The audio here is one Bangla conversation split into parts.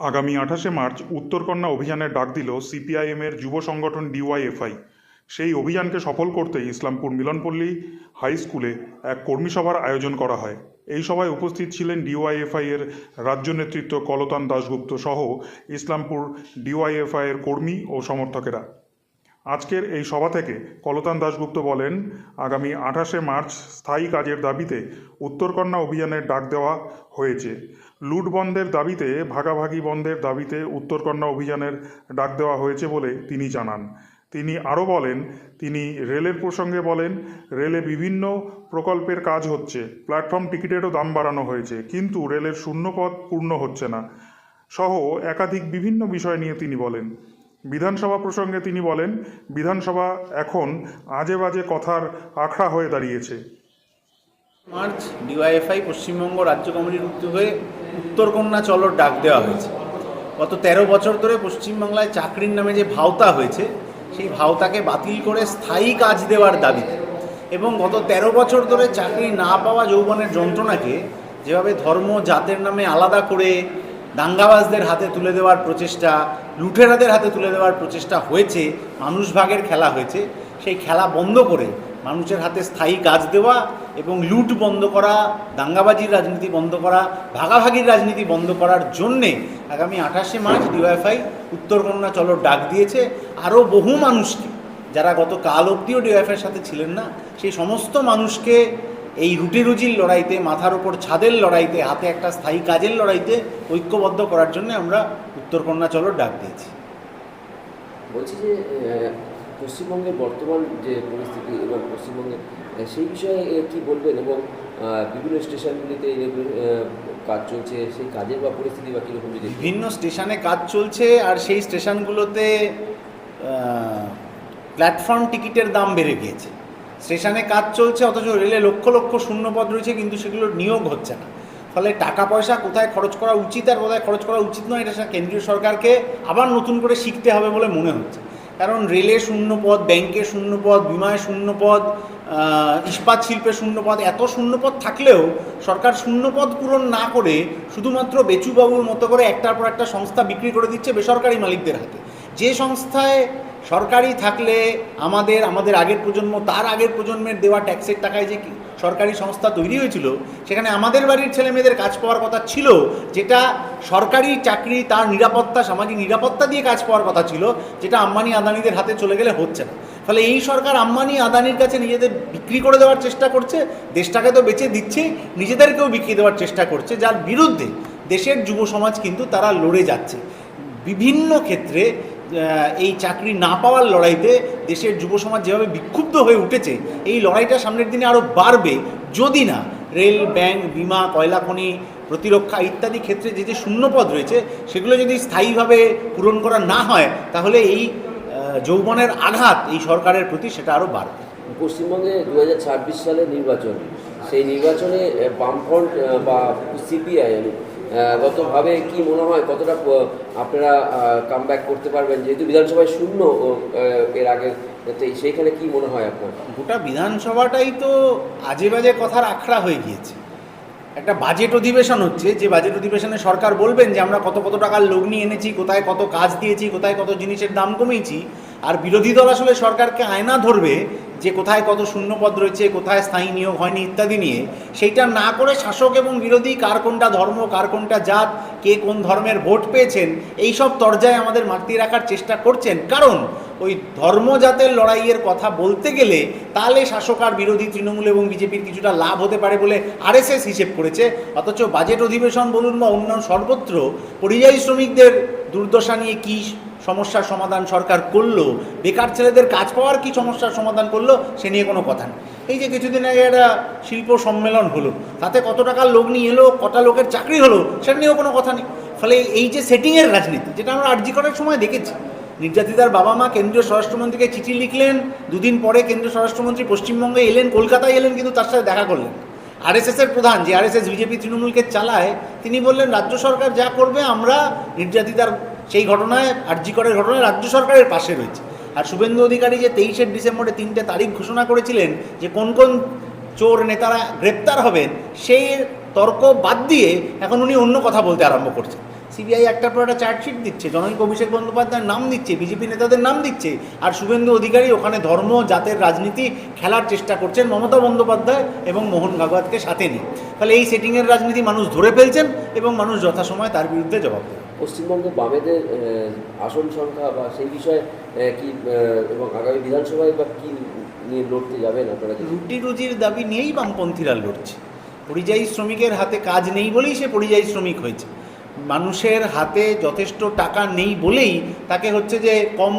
আগামী আঠাশে মার্চ উত্তরকন্যা অভিযানের ডাক দিল সিপিআইএমের যুব সংগঠন ডিওয়াইএফআই। সেই অভিযানকে সফল করতে ইসলামপুর মিলনপল্লী হাই স্কুলে এক কর্মী সভার আয়োজন করা হয়। এই সভায় উপস্থিত ছিলেন ডিওয়াইএফআই এর রাজ্য নেতৃত্ব কলতান দাশগুপ্ত সহ ইসলামপুর ডিওয়াইএফআই এর কর্মী ও সমর্থকেরা। আজকের এই সভা থেকে কলতান দাশগুপ্ত বলেন, আগামী আঠাশে মার্চ স্থায়ী কাজের দাবিতে উত্তরকন্যা অভিযানের ডাক দেওয়া হয়েছে। লুট বন্ধের দাবিতে, ভাগাভাগি বন্ধের দাবিতে উত্তরকন্যা অভিযানের ডাক দেওয়া হয়েছে বলে তিনি জানান। তিনি আরও বলেন, তিনি রেলের প্রসঙ্গে বলেন, রেলে বিভিন্ন প্রকল্পের কাজ হচ্ছে, প্ল্যাটফর্ম টিকিটেরও দাম বাড়ানো হয়েছে, কিন্তু রেলের শূন্যপদ পূর্ণ হচ্ছে না। সহ একাধিক বিভিন্ন বিষয় নিয়ে তিনি বলেন। বিধানসভা প্রসঙ্গে তিনি বলেন, বিধানসভা এখন আজে বাজে কথার আখড়া হয়ে দাঁড়িয়েছে। মার্চ, ডিওয়াইএফআই পশ্চিমবঙ্গ রাজ্য কমিটির উদ্যোগে হয়ে উত্তরকন্যা চলোর ডাক দেওয়া হয়েছে। গত তেরো বছর ধরে পশ্চিমবাংলায় চাকরির নামে যে ভাওতা হয়েছে, সেই ভাওতাকে বাতিল করে স্থায়ী কাজ দেওয়ার দাবিতে এবং গত তেরো বছর ধরে চাকরি না পাওয়া যৌবনের যন্ত্রণাকে যেভাবে ধর্ম জাতের নামে আলাদা করে দাঙ্গাবাজদের হাতে তুলে দেওয়ার প্রচেষ্টা, লুঠেরাদের হাতে তুলে দেওয়ার প্রচেষ্টা হয়েছে, মানুষ ভাগের খেলা হয়েছে। সেই খেলা বন্ধ করে মানুষের হাতে স্থায়ী কাজ দেওয়া এবং লুট বন্ধ করা, দাঙ্গাবাজির রাজনীতি বন্ধ করা, ভাগাভাগির রাজনীতি বন্ধ করার জন্যে আগামী আঠাশে মার্চ ডিওয়াইফাই উত্তরকন্যা চলো ডাক দিয়েছে। আরও বহু মানুষকে, যারা গত কাল অব্দিও ডিওয়াইফাইয়ের সাথে ছিলেন না, সেই সমস্ত মানুষকে এই রুটি রুজির লড়াইতে মাথার ওপর ছাদের লড়াইতে হাতে একটা স্থায়ী কাজের লড়াইতে ঐক্যবদ্ধ করার জন্য আমরা উত্তরকন্যা চলোর ডাক দিয়েছি। বলছি যে পশ্চিমবঙ্গের বর্তমান যে পরিস্থিতি এবং পশ্চিমবঙ্গে সেই বিষয়ে কি বলবেন? এবং বিভিন্ন স্টেশনগুলিতে কাজ চলছে সেই কাজের বা পরিস্থিতি বা কীরকম যদি বিভিন্ন স্টেশনে কাজ চলছে আর সেই স্টেশনগুলোতে প্ল্যাটফর্ম টিকিটের দাম বেড়ে গিয়েছে। স্টেশনে কাজ চলছে, অথচ রেলে লক্ষ লক্ষ শূন্যপদ রয়েছে, কিন্তু সেগুলোর নিয়োগ হচ্ছে না। ফলে টাকা পয়সা কোথায় খরচ করা উচিত আর কোথায় খরচ করা উচিত নয়, এটা কেন্দ্রীয় সরকারকে আবার নতুন করে শিখতে হবে বলে মনে হচ্ছে। কারণ রেলে শূন্যপদ, ব্যাংকে শূন্যপদ, বিমায় শূন্যপদ ইস্পাত শিল্পে শূন্যপদ, এত শূন্যপদ থাকলেও সরকার শূন্যপদ পূরণ না করে শুধুমাত্র বেচুবাবুর মতো করে একটার পর একটা সংস্থা বিক্রি করে দিচ্ছে বেসরকারি মালিকদের হাতে। যে সংস্থায় সরকারি থাকলে আমাদের আমাদের আগের প্রজন্ম, তার আগের প্রজন্মের দেওয়া ট্যাক্সের টাকায় যে সরকারি সংস্থা তৈরি হয়েছিল, সেখানে আমাদের বাড়ির ছেলে মেয়েদের কাজ পাওয়ার কথা ছিল, যেটা সরকারি চাকরি, তার নিরাপত্তা, সামাজিক নিরাপত্তা দিয়ে কাজ পাওয়ার কথা ছিল, যেটা আম্বানি আদানিদের হাতে চলে গেলে হচ্ছে না। ফলে এই সরকার আম্বানি আদানির কাছে নিজেদের বিক্রি করে দেওয়ার চেষ্টা করছে, দেশটাকে তো বেঁচে দিচ্ছে, নিজেদেরকেও বিক্রি দেওয়ার চেষ্টা করছে, যার বিরুদ্ধে দেশের যুব সমাজ কিন্তু তারা লড়ে যাচ্ছে। বিভিন্ন ক্ষেত্রে এই চাকরি না পাওয়ার লড়াইতে দেশের যুব সমাজ যেভাবে বিক্ষুব্ধ হয়ে উঠেছে, এই লড়াইটা সামনের দিনে আরও বাড়বে। যদি না, রেল, ব্যাংক, বিমা, কয়লা খনি, প্রতিরক্ষা ইত্যাদি ক্ষেত্রে যে যে শূন্যপদ রয়েছে, সেগুলো যদি স্থায়ীভাবে পূরণ করা না হয়, তাহলে এই যৌবনের আঘাত এই সরকারের প্রতি সেটা আরও বাড়বে। পশ্চিমবঙ্গে দু সালে নির্বাচন। সেই নির্বাচনে বামফ্রন্ট বা সিপিআইএম গতভাবে কি মনে হয়, কতটা আপনারা কাম করতে পারবেন? যেহেতু বিধানসভায় শূন্য এর আগে সেইখানে কি মনে হয় আপনার? গোটা বিধানসভাটাই তো আজে বাজে কথার আখড়া হয়ে গিয়েছে। একটা বাজেট অধিবেশন হচ্ছে, যে বাজেট অধিবেশনে সরকার বলবেন যে আমরা কত কত টাকার লগ্নি এনেছি, কোথায় কত কাজ দিয়েছি, কোথায় কত জিনিসের দাম কমিয়েছি আর বিরোধী দল আসলে সরকারকে আয়না ধরবে যে কোথায় কত শূন্যপদ রয়েছে, কোথায় স্থায়ী নিয়োগ হয়নি ইত্যাদি নিয়ে। সেইটা না করে শাসক এবং বিরোধী কার কোনটা ধর্ম, কার কোনটা জাত, কে কোন ধর্মের ভোট পেয়েছেন এই সব তরজায় আমাদের মাতিয়ে রাখার চেষ্টা করছেন। কারণ ওই ধর্মজাতের লড়াইয়ের কথা বলতে গেলে তাহলে শাসক আর বিরোধী তৃণমূল এবং বিজেপির কিছুটা লাভ হতে পারে বলে আরএসএস হিসেব করেছে। অথচ বাজেট অধিবেশন বলুন বা অন্যান্য সর্বত্র পরিযায়ী শ্রমিকদের দুর্দশা নিয়ে কী সমস্যার সমাধান সরকার করল। বেকার ছেলেদের কাজ পাওয়ার কি সমস্যার সমাধান করল, সে নিয়ে কোনো কথা নেই। এই যে কিছুদিন আগে একটা শিল্প সম্মেলন হলো, তাতে কত টাকার লোক নিয়ে এলো, কটা লোকের চাকরি হলো, সেটা নিয়েও কোনো কথা নেই। ফলে এই যে সেটিংয়ের রাজনীতি, যেটা আমরা আর্জি করার সময় দেখেছি, নির্যাতিতার বাবা মা কেন্দ্রীয় স্বরাষ্ট্রমন্ত্রীকে চিঠি লিখলেন, দুদিন পরে কেন্দ্রীয় স্বরাষ্ট্রমন্ত্রী পশ্চিমবঙ্গে এলেন, কলকাতায় এলেন, কিন্তু তার সাথে দেখা করলেন। আরএসএস এর প্রধান, যে আরএসএস বিজেপি তৃণমূলকে চালায়, তিনি বললেন, রাজ্য সরকার যা করবে, আমরা নির্যাতিতার সেই ঘটনায় আর্জিকরের ঘটনায় রাজ্য সরকারের পাশে রয়েছে। আর শুভেন্দু অধিকারী যে তেইশে ডিসেম্বরে তিনটে তারিখ ঘোষণা করেছিলেন যে কোন কোন চোর নেতারা গ্রেপ্তার হবেন, সেই তর্ক বাদ দিয়ে এখন উনি অন্য কথা বলতে আরম্ভ করছেন। সিবিআই একটার পর একটা চার্জশিট দিচ্ছে, জনৈক অভিষেক বন্দ্যোপাধ্যায়ের নাম দিচ্ছে, বিজেপি নেতাদের নাম দিচ্ছে, আর শুভেন্দু অধিকারী ওখানে ধর্ম, জাতের রাজনীতি খেলার চেষ্টা করছেন মমতা বন্দ্যোপাধ্যায় এবং মোহন ভাগবতকে সাথে নিয়ে। ফলে এই সেটিংয়ের রাজনীতি মানুষ ধরে ফেলছেন এবং মানুষ যথাসময়ে তার বিরুদ্ধে জবাব দেবে পশ্চিমবঙ্গে বামেদের আসন সংখ্যা বা সেই বিষয়ে কি এবং আগামী বিধানসভায় বা কি নিয়ে লড়তে যাবেন আপনারা রুটি রুজির দাবি নিয়েই বামপন্থীরা লড়ছে। পরিযায়ী শ্রমিকের হাতে কাজ নেই বলেই সে পরিযায়ী শ্রমিক হয়েছে। মানুষের হাতে যথেষ্ট টাকা নেই বলেই তাকে হচ্ছে যে কম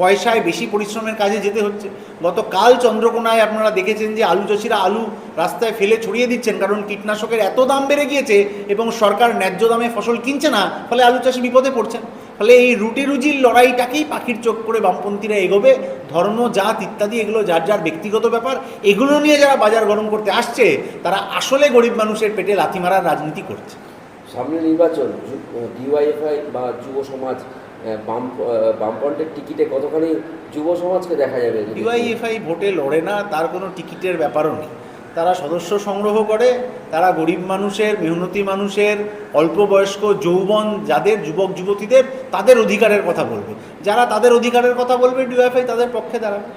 পয়সায় বেশি পরিশ্রমের কাজে যেতে হচ্ছে। গতকাল চন্দ্রকোনায় আপনারা দেখেছেন যে আলু চাষিরা আলু রাস্তায় ফেলে ছড়িয়ে দিচ্ছেন কারণ কীটনাশকের এত দাম বেড়ে গিয়েছে এবং সরকার ন্যায্য দামে ফসল কিনছে না, ফলে আলু চাষি বিপদে পড়ছেন। ফলে এই রুটি রুজির লড়াইটাকেই পাখির চোখ করে বামপন্থীরা এগোবে। ধর্ম, জাত ইত্যাদি, এগুলো যার যার ব্যক্তিগত ব্যাপার, এগুলো নিয়ে যারা বাজার গরম করতে আসছে, তারা আসলে গরিব মানুষের পেটে লাথি মারার রাজনীতি করছে। সামনে নির্বাচন ডিওয়াইএফআই বা যুব সমাজ বাম বামফ্রন্টের টিকিটে কতখানি যুব সমাজকে দেখা যাবে ডিওয়াইএফআই ভোটে লড়ে না, তার কোনো টিকিটের ব্যাপারও নেই। তারা সদস্য সংগ্রহ করে, তারা গরিব মানুষের, মেহনতি মানুষের, অল্প বয়স্ক, যৌবন, যাদের যুবক, যুবতীদের, তাদের অধিকারের কথা বলবে। যারা তাদের অধিকারের কথা বলবে, ডিওয়াইএফআই তাদের পক্ষে দাঁড়াবে।